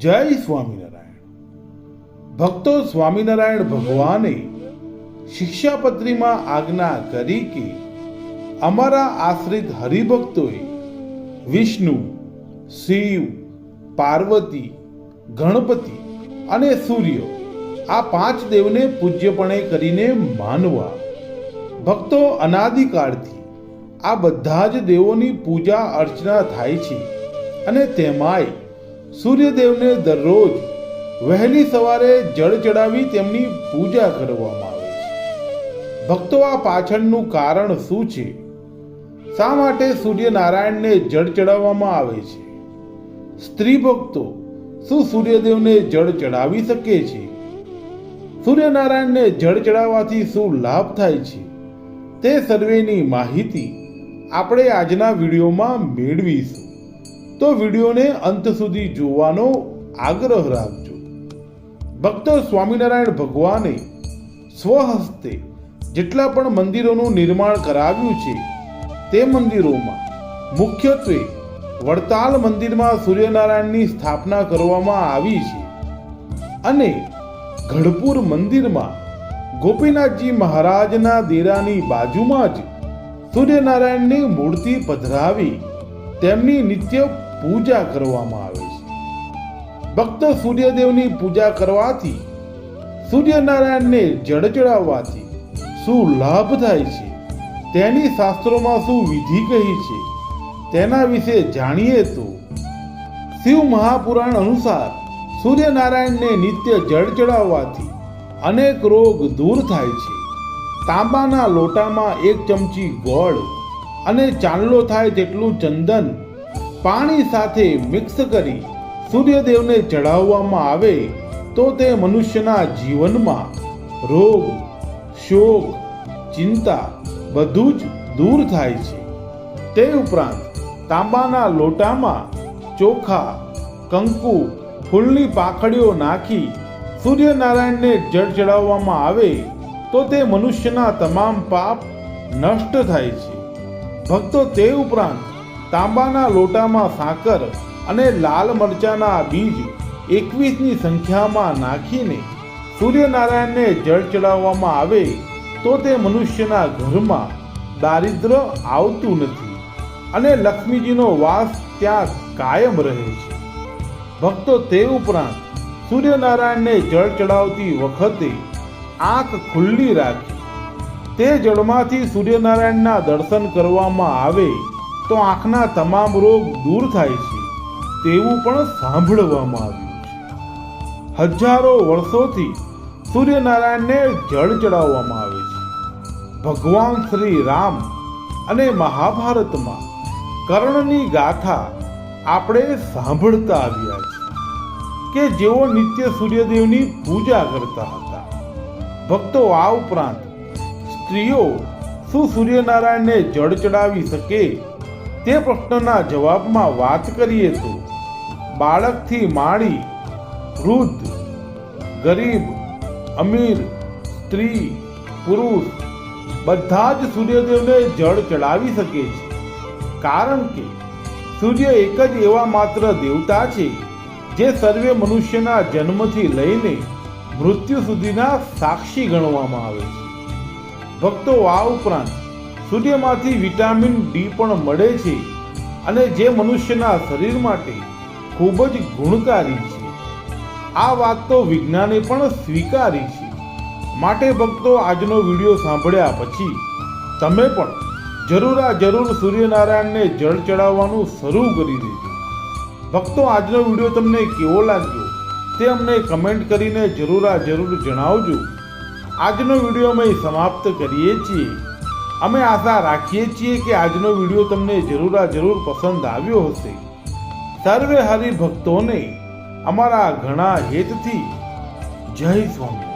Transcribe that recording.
જય સ્વામિનારાયણ. ભક્તો સ્વામિનારાયણ ભગવાને શિક્ષાપત્રીમાં આજ્ઞા કરી કે અમારા આશ્રિત હરિભક્તોએ વિષ્ણુ, શિવ, પાર્વતી, ગણપતિ અને સૂર્ય આ પાંચ દેવને પૂજ્યપણે કરીને માનવા. ભક્તો અનાદિકાળથી આ બધા જ દેવોની પૂજા અર્ચના થાય છે અને તેમાંય સૂર્યદેવને દરરોજ વહેલી સવારે જળ ચડાવી તેમની પૂજા કરવામાં આવે છે. ભક્તો આ પાછળનું કારણ શું છે? શા માટે સૂર્યનારાયણને જળ ચડાવવામાં આવે છે? સ્ત્રી ભક્તો શું સૂર્યદેવને જળ ચડાવી શકે છે? સૂર્યનારાયણને જળ ચડાવવાથી શું લાભ થાય છે? તે સર્વેની માહિતી આપણે આજના વિડીયોમાં મેળવીશું. તો વિડીયોને અંત સુધી જોવાનો આગ્રહ રાખજો. ભક્તો સ્વામિનારાયણ ભગવાને સ્વહસ્તે જેટલા પણ મંદિરોનું નિર્માણ કરાવ્યું છે, તે મંદિરોમાં મુખ્યત્વે વડતાલ મંદિરમાં સૂર્યનારાયણની સ્થાપના કરવામાં આવી છે અને ગઢપુર મંદિરમાં ગોપીનાથજી મહારાજના દેરાની બાજુમાં જ સૂર્યનારાયણની મૂર્તિ પધરાવી તેમની નિત્ય પૂજા કરવામાં આવે છે. ભક્ત સૂર્યદેવની પૂજા કરવાથી, સૂર્યનારાયણને જળ ચડાવવાથી શું લાભ થાય છે? તેની શાસ્ત્રોમાં શું વિધિ કહી છે? તેના વિશે જાણીએ તો, શિવ મહાપુરાણ અનુસાર સૂર્યનારાયણને નિત્ય જળ ચડાવવાથી અનેક રોગ દૂર થાય છે. તાંબાના લોટામાં એક ચમચી ગોળ અને ચાંદલો થાય તેટલું ચંદન પાણી સાથે મિક્સ કરી સૂર્યદેવને ચઢાવવામાં આવે તો તે મનુષ્યના જીવનમાં રોગ, શોક, ચિંતા બધું જ દૂર થાય છે. તે ઉપરાંત તાંબાના લોટામાં ચોખા, કંકુ, ફૂલની પાખડીઓ નાખી સૂર્યનારાયણને જળ ચડાવવામાં આવે તો તે મનુષ્યના તમામ પાપ નષ્ટ થાય છે. ભક્તો તે ઉપરાંત તાંબાના લોટામાં સાકર અને લાલ મરચાના બીજ એકવીસની સંખ્યામાં નાખીને સૂર્યનારાયણને જળ ચડાવવામાં આવે તો તે મનુષ્યના ઘરમાં દારિદ્ર આવતું નથી અને લક્ષ્મીજીનો વાસ ત્યાં કાયમ રહે છે. ભક્તો તે ઉપરાંત સૂર્યનારાયણને જળ ચડાવતી વખતે આંખ ખુલ્લી રાખી. તે જળમાંથી સૂર્યનારાયણના દર્શન કરવામાં આવે તો આંખના તમામ રોગ દૂર થાય છે, તેવું પણ સાંભળવામાં આવ્યું છે. હજારો વર્ષોથી સૂર્યનારાયણને જળ ચડાવવામાં આવે છે. ભગવાન શ્રી રામ અને મહાભારતમાં કર્ણની ગાથા આપણે સાંભળતા આવ્યા છે કે જેઓ નિત્ય સૂર્યદેવની પૂજા કરતા હતા. ભક્તો આ ઉપરાંત સ્ત્રીઓ શું સૂર્યનારાયણને જળ ચડાવી શકે તે પ્રશ્નના જવાબમાં વાત કરીએ તો બાળકથી માળી વૃદ્ધ, ગરીબ, અમીર, સ્ત્રી, પુરુષ બધા જ સૂર્યદેવને જળ ચડાવી શકે છે. કારણ કે સૂર્ય એક જ એવા માત્ર દેવતા છે જે સર્વે મનુષ્યના જન્મથી લઈને મૃત્યુ સુધીના સાક્ષી ગણવામાં આવે છે. ભક્તો આ ઉપરાંત સૂર્યમાંથી વિટામિન ડી પણ મળે છે અને જે મનુષ્યના શરીર માટે ખૂબ જ ગુણકારી છે. આ વાત તો વિજ્ઞાને પણ સ્વીકારી છે. માટે ભક્તો આજનો વીડિયો સાંભળ્યા પછી તમે પણ જરૂર જરૂર સૂર્યનારાયણને જળ ચડાવવાનું શરૂ કરી દેજો. ભક્તો, આજનો વીડિયો તમને કેવો લાગ્યો તે અમને કમેન્ટ કરીને જરૂર જરૂર જણાવજો. આજનો વીડિયો અમે સમાપ્ત કરીએ છીએ. અમે આશા રાખીએ છીએ કે આજનો વીડિયો તમને જરૂર જરૂર પસંદ આવ્યો હશે. સર્વે હરિભક્તોને અમારા ઘણા હેતથી જય સ્વામી.